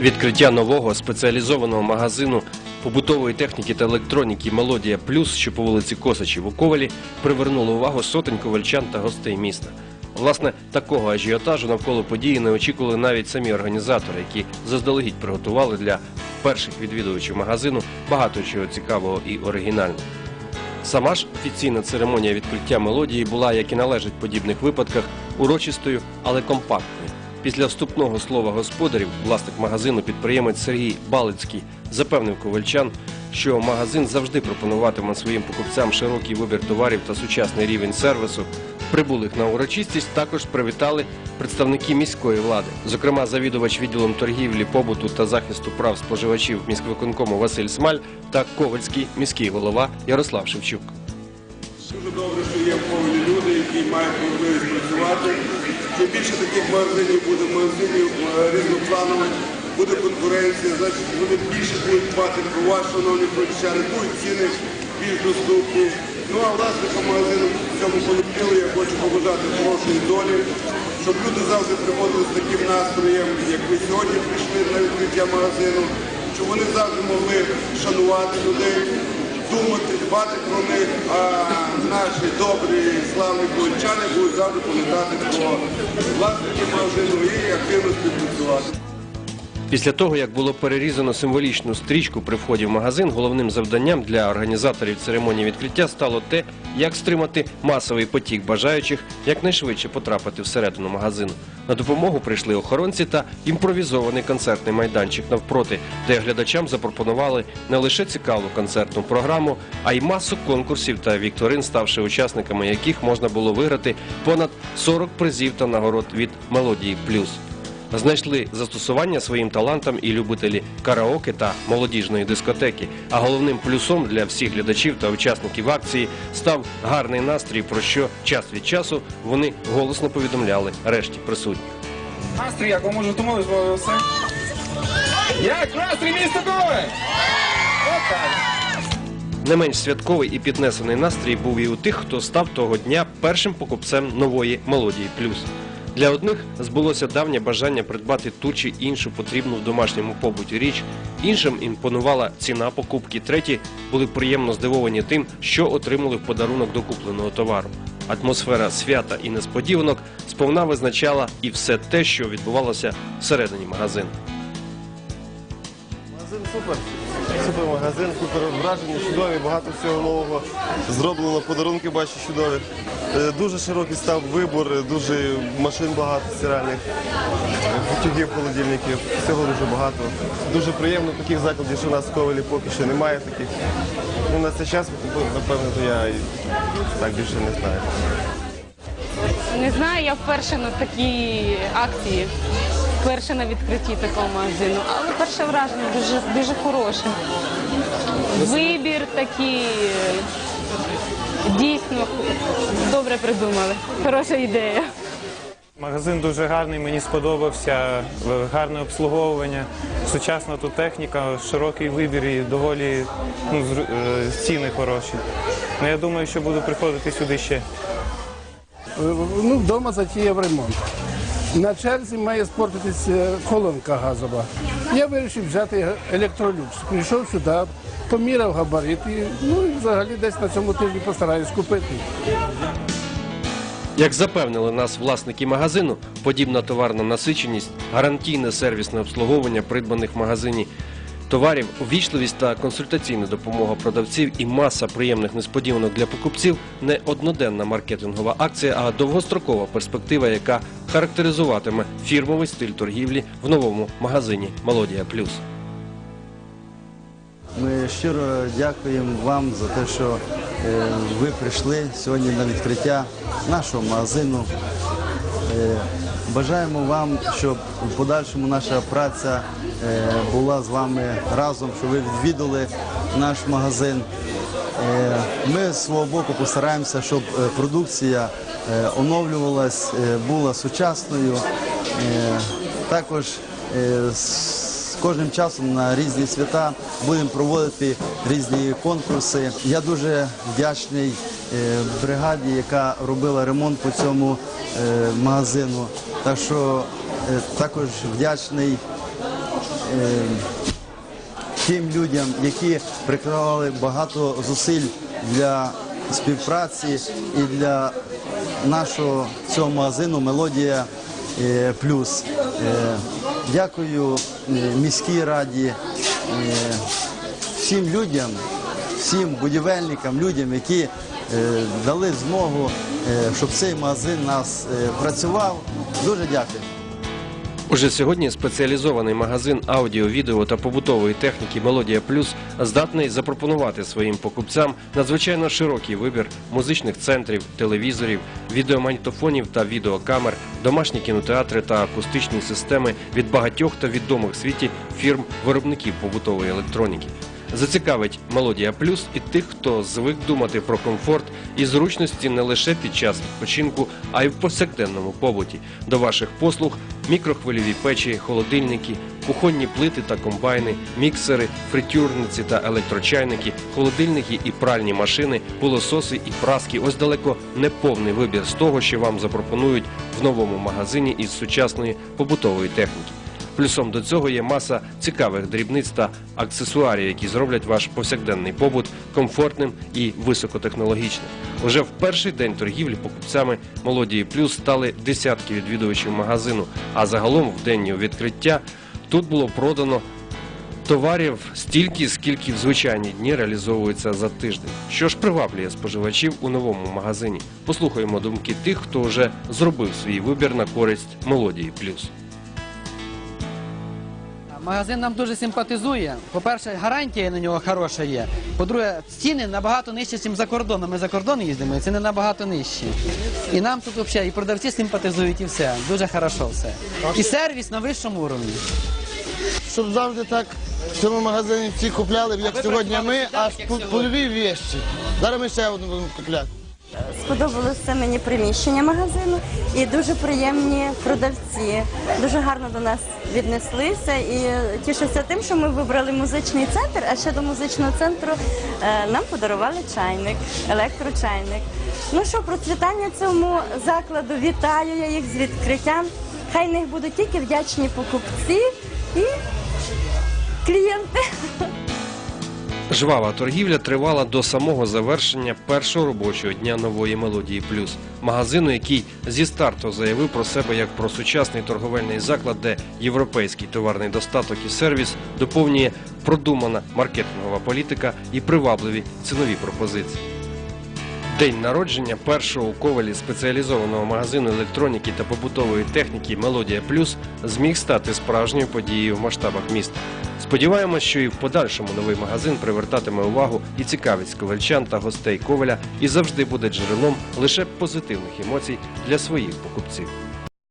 Відкриття нового спеціалізованого магазину побутової техніки та електроніки Мелодія Плюс, що по вулиці Косачів у Ковалі, привернуло увагу сотень ковальчан та гостей міста. Власне, такого ажіотажу навколо події не очікували навіть самі організатори, які заздалегідь приготували для перших відвідувачів магазину багато чого цікавого і оригінального. Сама ж офіційна церемонія відкриття мелодії була, як і належить в подібних випадках, урочистою, але компактною. Після вступного слова господарів власник магазину, підприємець Сергій Балицький, запевнив ковальчан, що магазин завжди пропонуватиме своїм покупцям широкий вибір товарів та сучасний рівень сервісу. Прибулих на урочистість також привітали представники міської влади, зокрема завідувач відділом торгівлі, побуту та захисту прав споживачів міськвиконкому Василь Смаль та Ковальський міський голова Ярослав Шевчук. Дуже добре, що є в люди, які мають можливість працювати. Чим більше таких магазинів буде, магазинів е, різнопланових, буде конкуренція, значить вони більше будуть дбати про вас, шановні продавчани, будуть ціни більш доступні. Ну а власникам магазину в цьому колективу я хочу побажати хорошої долі, щоб люди завжди приходили з таким настроєм, як ви сьогодні прийшли на відкриття магазину, щоб вони завжди могли шанувати людей думати, дбати про них, а наші добрі, славні поличани будуть завжди пам'ятати про власників магазину і активно співпрацювати. Після того, як було перерізано символічну стрічку при вході в магазин, головним завданням для організаторів церемонії відкриття стало те, як стримати масовий потік бажаючих якнайшвидше потрапити всередину магазину. На допомогу прийшли охоронці та імпровізований концертний майданчик навпроти, де глядачам запропонували не лише цікаву концертну програму, а й масу конкурсів та вікторин, ставши учасниками яких можна було виграти понад 40 призів та нагород від мелодії плюс. Знайшли застосування своїм талантам і любителі караоке та молодіжної дискотеки. А головним плюсом для всіх глядачів та учасників акції став гарний настрій, про що час від часу вони голосно повідомляли решті присутніх. Настрій, як ви можете мовити все? Як настрій місто? Отак. Не менш святковий і піднесений настрій був і у тих, хто став того дня першим покупцем нової мелодії плюс. Для одних збулося давнє бажання придбати ту чи іншу потрібну в домашньому побуті річ, іншим імпонувала ціна покупки, треті були приємно здивовані тим, що отримали в подарунок до купленого товару. Атмосфера свята і несподіванок сповна визначала і все те, що відбувалося всередині магазину. Магазин супер. Супер магазин, супер враження, чудові, багато всього нового зроблено, подарунки бачу чудові. Е, Дуже широкий став вибор, е, дуже машин багато стиральних, футюгів, холодильників, всього дуже багато. Дуже приємно таких закладів, що у нас в Ковелі поки що немає таких. Ну, на цей час, напевно, то я так більше не знаю. Не знаю, я вперше на такій акції, вперше на відкритті такого магазину. Але перше враження дуже, дуже хороше. Вибір такий е, дійсно добре придумали. Хороша ідея. Магазин дуже гарний, мені сподобався, е, гарне обслуговування, сучасна тут техніка, широкий вибір і доволі ну, е, ціни хороші. Ну, я думаю, що буду приходити сюди ще. Ну, вдома затіяв ремонт. На черзі має спортитись е, колонка газова. Я вирішив взяти електролюкс. Прийшов сюди, поміряв габарити, ну, і взагалі десь на цьому тижні постараюсь купити. Як запевнили нас власники магазину, подібна товарна насиченість, гарантійне сервісне обслуговування придбаних в магазині товарів, увічливість та консультаційна допомога продавців і маса приємних несподіванок для покупців не одноденна маркетингова акція, а довгострокова перспектива, яка характеризуватиме фірмовий стиль торгівлі в новому магазині Мелодія Плюс. Ми щиро дякуємо вам за те, що е, ви прийшли сьогодні на відкриття нашого магазину. Бажаємо вам, щоб в подальшому наша праця е, була з вами разом, щоб ви відвідали наш магазин. Е, Ми з свого боку постараємося, щоб е, продукція оновлювалась, була сучасною. Також з кожним часом на різні свята будемо проводити різні конкурси. Я дуже вдячний бригаді, яка робила ремонт по цьому магазину. Так що е, також вдячний тим людям, які приклали багато зусиль для співпраці і для нашого цього магазину Мелодія е, Плюс. Е, Дякую е, міській раді, е, всім людям, всім будівельникам, людям, які е, дали змогу, е, щоб цей магазин нас е, працював. Дуже дякую. Уже сьогодні спеціалізований магазин аудіо, відео та побутової техніки Мелодія Плюс здатний запропонувати своїм покупцям надзвичайно широкий вибір музичних центрів, телевізорів, відеомагнітофонів та відеокамер, домашні кінотеатри та акустичні системи від багатьох та відомих світі фірм виробників побутової електроніки. Зацікавить Мелодія Плюс і тих, хто звик думати про комфорт і зручності не лише під час відпочинку, а й в повсякденному побуті. До ваших послуг мікрохвильові печі, холодильники, кухонні плити та комбайни, міксери, фритюрниці та електрочайники, холодильники і пральні машини, пилососи і праски. Ось далеко не повний вибір з того, що вам запропонують в новому магазині із сучасної побутової техніки. Плюсом до цього є маса цікавих дрібниць та аксесуарів, які зроблять ваш повсякденний побут комфортним і високотехнологічним. Уже в перший день торгівлі покупцями Молодії Плюс стали десятки відвідувачів магазину. А загалом в день його відкриття тут було продано товарів стільки, скільки в звичайні дні реалізовується за тиждень. Що ж приваблює споживачів у новому магазині? Послухаємо думки тих, хто вже зробив свій вибір на користь Мелодії Плюс. Магазин нам дуже симпатизує. По-перше, гарантія на нього хороша є. По-друге, ціни набагато нижчі, ніж за кордоном. Ми за кордон їздимо, і ціни набагато нижчі. І нам тут взагалі і продавці симпатизують, і все. Дуже хорошо все. І сервіс на вищому уровні. щоб завжди так в цьому магазині всі купляли, як сьогодні ми, аж по- польові вещі. Зараз ми ще одну будемо купляти. Сподобалося мені приміщення магазину і дуже приємні продавці. Дуже гарно до нас віднеслися і тішуся тим, що ми вибрали музичний центр, а ще до музичного центру е, нам подарували чайник, електрочайник. Ну що, процвітання цьому закладу вітаю я їх з відкриттям. Хай них будуть тільки вдячні покупці і клієнти. Жвава торгівля тривала до самого завершення першого робочого дня нової мелодії плюс магазину, який зі старту заявив про себе як про сучасний торговельний заклад, де європейський товарний достаток і сервіс доповнює продумана маркетингова політика і привабливі цінові пропозиції. День народження першого у ковалі спеціалізованого магазину електроніки та побутової техніки Мелодія Плюс зміг стати справжньою подією в масштабах міста. Сподіваємось, що і в подальшому новий магазин привертатиме увагу і цікавість ковальчан та гостей коваля і завжди буде джерелом лише позитивних емоцій для своїх покупців.